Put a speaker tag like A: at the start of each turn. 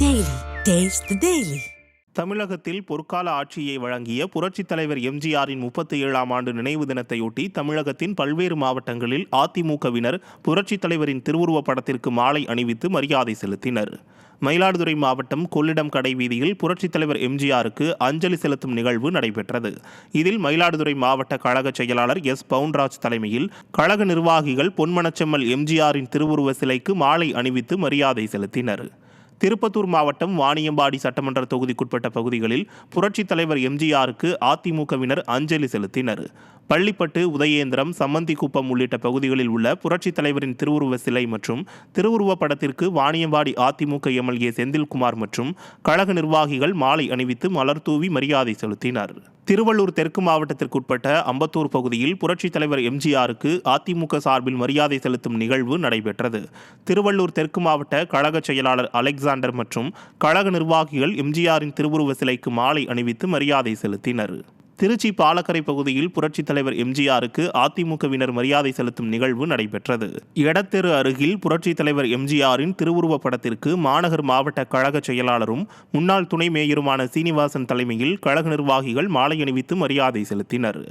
A: Daily taste daily
B: தமிழகத்தில் பொற்கால ஆட்சியை வழங்கிய புரட்சித் தலைவர் எம்ஜிஆரின் முப்பத்தி ஏழாம் ஆண்டு நினைவு தினத்தையொட்டி தமிழகத்தின் பல்வேறு மாவட்டங்களில் அதிமுகவினர் புரட்சித் தலைவரின் திருவுருவப் படத்திற்கு மாலை அணிவித்து மரியாதை செலுத்தினர். மயிலாடுதுறை மாவட்டம் கொள்ளிடம் கடை வீதியில் புரட்சித் தலைவர் எம்ஜிஆருக்கு அஞ்சலி செலுத்தும் நிகழ்வு நடைபெற்றது. இதில் மயிலாடுதுறை மாவட்ட கழக செயலாளர் எஸ். பவுன்ராஜ் தலைமையில் கழக நிர்வாகிகள் பொன்மனச்செம்மல் எம்ஜிஆரின் திருவுருவ சிலைக்கு மாலை அணிவித்து மரியாதை செலுத்தினர். திருப்பத்தூர் மாவட்டம் வாணியம்பாடி சட்டமன்ற தொகுதிக்குட்பட்ட பகுதிகளில் புரட்சித் தலைவர் எம்ஜிஆருக்கு அதிமுகவினர் அஞ்சலி செலுத்தினர். பள்ளிப்பட்டு உதயேந்திரம் சம்மந்திக்குப்பம் உள்ளிட்ட பகுதிகளில் உள்ள புரட்சித் தலைவரின் திருவுருவ சிலை மற்றும் திருவுருவ படத்திற்கு வாணியம்பாடி அதிமுக எம்எல்ஏ செந்தில்குமார் மற்றும் கழக நிர்வாகிகள் மாலை அணிவித்து மலர் தூவி மரியாதை செலுத்தினர். திருவள்ளூர் தெற்கு மாவட்டத்திற்குட்பட்ட அம்பத்தூர் பகுதியில் புரட்சித் தலைவர் எம்ஜிஆருக்கு அதிமுக சார்பில் மரியாதை செலுத்தும் நிகழ்வு நடைபெற்றது. திருவள்ளூர் தெற்கு மாவட்ட கழக செயலாளர் அலெக்சாண்டர் மற்றும் கழக நிர்வாகிகள் எம்ஜிஆரின் திருவுருவ சிலைக்கு மாலை அணிவித்து மரியாதை செலுத்தினர். திருச்சி பாலக்கரை பகுதியில் புரட்சித் தலைவர் எம்ஜிஆருக்கு அதிமுகவினர் மரியாதை செலுத்தும் நிகழ்வு நடைபெற்றது. எடத்தெரு அருகில் புரட்சித் தலைவர் எம்ஜிஆரின் திருவுருவப் படத்திற்கு மாநகர் மாவட்ட கழக செயலாளரும் முன்னாள் துணை மேயருமான சீனிவாசன் தலைமையில் கழக நிர்வாகிகள் மாலை அணிவித்து மரியாதை செலுத்தினர்.